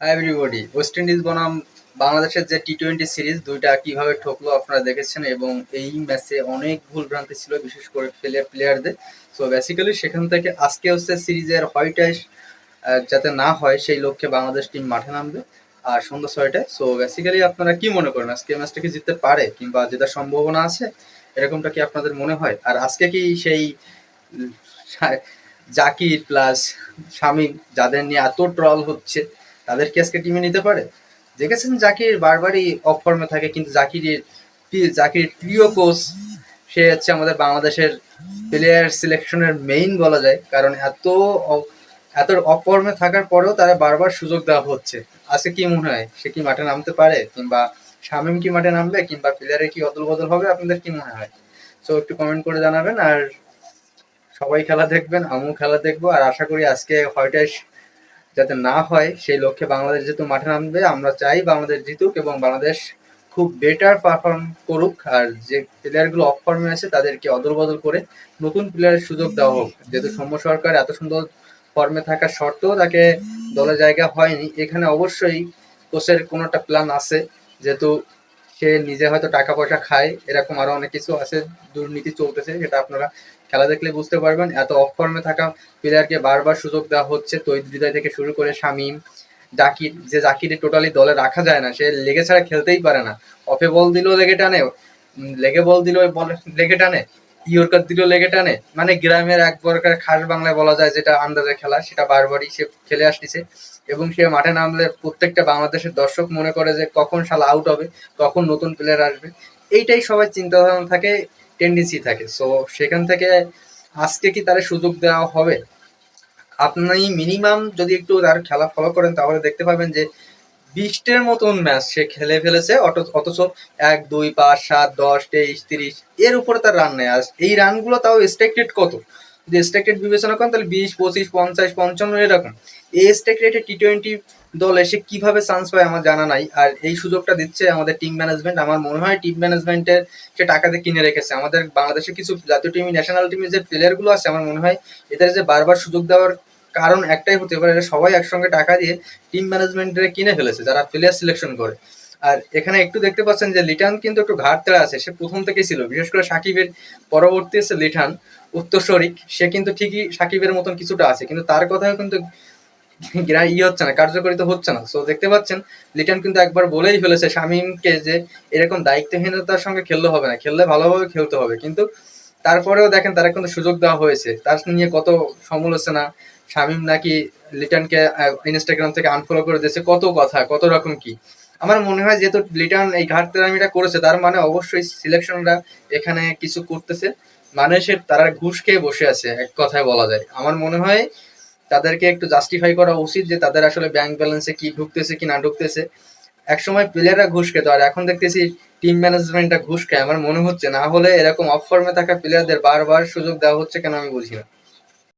Everybody West Indies বনাম বাংলাদেশের যে টি টোয়েন্টি সিরিজ দুইটা কীভাবে ঠকলো আপনারা দেখেছেন এবং এই ম্যাচে অনেক ভুল ভ্রান্তি ছিল, বিশেষ করে প্লেয়ার প্লেয়ারদের সো বেসিক্যালি সেখান থেকে আজকে হচ্ছে সিরিজের হোয়াইট আইস যাতে না হয়, সেই লক্ষ্যে বাংলাদেশ টিম মাঠে নামবে। আর সন্ধ্যা ছয়টায়। সো বেসিক্যালি আপনারা কি মনে করেন, আজকে ম্যাচটা কি জিততে পারে কিংবা জেতার সম্ভাবনা আছে? এরকমটা কি আপনাদের মনে হয়? আর আজকে কি সেই জাকির প্লাস শামীম, যাদের নিয়ে এত ট্রল হচ্ছে তাদের কি আজকে টিমে নিতে পারে? দেখেছেন জাকির বারবারই অফ ফর্মে থাকে, কিন্তু জাকিরের জাকির প্রিয় কোচ সে হচ্ছে আমাদের বাংলাদেশের প্লেয়ার সিলেকশনের মেইন বলা যায়। কারণ এত এত অফ ফর্মে থাকার পরেও তারা বারবার সুযোগ দেওয়া হচ্ছে। আজকে কি মনে হয়? সে কি মাঠে নামতে পারে? কিংবা শামীম কি মাঠে নামবে? কিংবা প্লেয়ারের কি অদল বদল হবে? আপনাদের কি মনে হয়? সো একটু কমেন্ট করে জানাবেন, আর সবাই খেলা দেখবেন, আমিও খেলা দেখব। আর আশা করি আজকে হোয়াইট যাতে না হয়, সেই লক্ষ্যে বাংলাদেশ যেহেতু মাঠে নামবে, আমরা চাই বাংলাদেশ জিতুক এবং বাংলাদেশ খুব বেটার পারফর্ম করুক। আর যে প্লেয়ারগুলো অফ ফর্মে আছে, তাদেরকে অদল বদল করে নতুন প্লেয়ারের সুযোগ দেওয়া হোক। যেহেতু সৌম্য সরকার এত সুন্দর ফর্মে থাকা সত্ত্বেও তাকে দলে জায়গা হয়নি। এখানে অবশ্যই কোচের কোনো একটা প্ল্যান আছে। যেহেতু সে নিজে হয়তো টাকা পয়সা খায়, এরকম আরও অনেক কিছু আছে, দুর্নীতি চলতেছে সেটা আপনারা খেলা দেখলে বুঝতে পারবেন। এত অফ ফর্মে থাকা প্লেয়ারকে বারবার সুযোগ দেওয়া হচ্ছে, তৈরি হৃদয় থেকে শুরু করে শামীম, জাকির, যে জাকিরে টোটালি দলে রাখা যায় না, সে লেগে ছাড়া খেলতেই পারে না। অফে বল দিলেও লেগে টানে লেগে বল দিলেও বল লেগে টানে। ইয়র্কার দিলেও লেগে টানে। মানে গ্রামের এক প্রকার খাস বাংলায় বলা যায় যেটা আন্দাজে খেলা, সেটা বারবারই সে খেলে আসতেছে। এবং সে মাঠে নামলে প্রত্যেকটা বাংলাদেশের দর্শক মনে করে যে কখন শালা আউট হবে, কখন নতুন প্লেয়ার আসবে। এইটাই সবাই চিন্তা ভাবনা থাকে টেন্ডেন্সি থাকে। সো সেখান থেকে আজকে কি তার সুযোগ দেওয়া হবে? আপনি মিনিমাম যদি একটু তার খেলা ফলো করেন, তাহলে দেখতে পাবেন যে বিশটের মতন ম্যাচ সে খেলে ফেলেছে, অথচ এক, দুই, পাঁচ, সাত, দশ, তেইশ, তিরিশ, এর উপরে তার রান নেয় আর এই রানগুলো তাও এক্সপেক্টেড কত? যদি এক্সপেক্টেড বিবেচনা করেন, তাহলে বিশ, পঁচিশ, পঞ্চাশ, পঞ্চান্ন, এরকম। এই এক্সপেক্টেড টি টোয়েন্টি দল এসে কীভাবে চান্স পায় আমার জানা নাই, আর এই সুযোগটা দিচ্ছে আমাদের টিম ম্যানেজমেন্ট আমার মনে হয় টিম ম্যানেজমেন্টের সে টাকাতে কিনে রেখেছে। আমাদের বাংলাদেশের কিছু জাতীয় টিম ন্যাশনাল টিমের যে প্লেয়ারগুলো আছে, আমার মনে হয় এদের যে বারবার সুযোগ দেওয়ার কারণ একটাই হতে পারে সবাই একসঙ্গে টাকা দিয়ে টিম ম্যানেজমেন্টের কিনে ফেলেছে, যারা প্লেয়ার সিলেকশন করে। আর এখানে একটু দেখতে পাচ্ছেন যে লিটান কিন্তু একটু ঘাটতেরা আছে, সে প্রথম থেকেই ছিল। বিশেষ করে সাকিবের পরবর্তী এসে লিঠান উত্তরস্বরিক সে কিন্তু ঠিকই সাকিবের মতন কিছুটা আছে, কিন্তু তার কথাও কিন্তু ই হচ্ছে না, কার্যকরিত হচ্ছে না। সো দেখতে পাচ্ছেন, লিটন কিন্তু একবার বলেই ফেলেছে শামীমকে যে এরকম দায়িত্বহীনতার সঙ্গে খেললে হবে না, খেললে ভালোভাবে খেলতে হবে। কিন্তু তারপরেও দেখেন তারা কিন্তু সুযোগ দেওয়া হয়েছে। তার নিয়ে কত সমালোচনা শামীম নাকি লিটনকে ইনস্টাগ্রাম থেকে আনফলো করে দিয়েছে। কত কথা, কত রকম কি? আমার মনে হয় যেহেতু লিটন এই ঘাটতেরামিটা করেছে, তার মানে অবশ্যই সিলেকশনরা এখানে কিছু করতেছে। মানে সে, তারা ঘুষ খেয়ে বসে আছে, এক কথায় বলা যায়। আমার মনে হয় তাদেরকে একটু জাস্টিফাই করা উচিত যে তাদের আসলে ব্যাংক ব্যালেন্সে কি ঢুকতেছে, কি না ঢুকতেছে। একসময় প্লেয়াররা ঘুষ খেত, আর এখন দেখতেছি টিম ম্যানেজমেন্টটা ঘুষ খায়। আমার মনে হচ্ছে না হলে এরকম অফ ফর্মে থাকা প্লেয়ারদের বারবার সুযোগ দেওয়া হচ্ছে কেন আমি বুঝি না।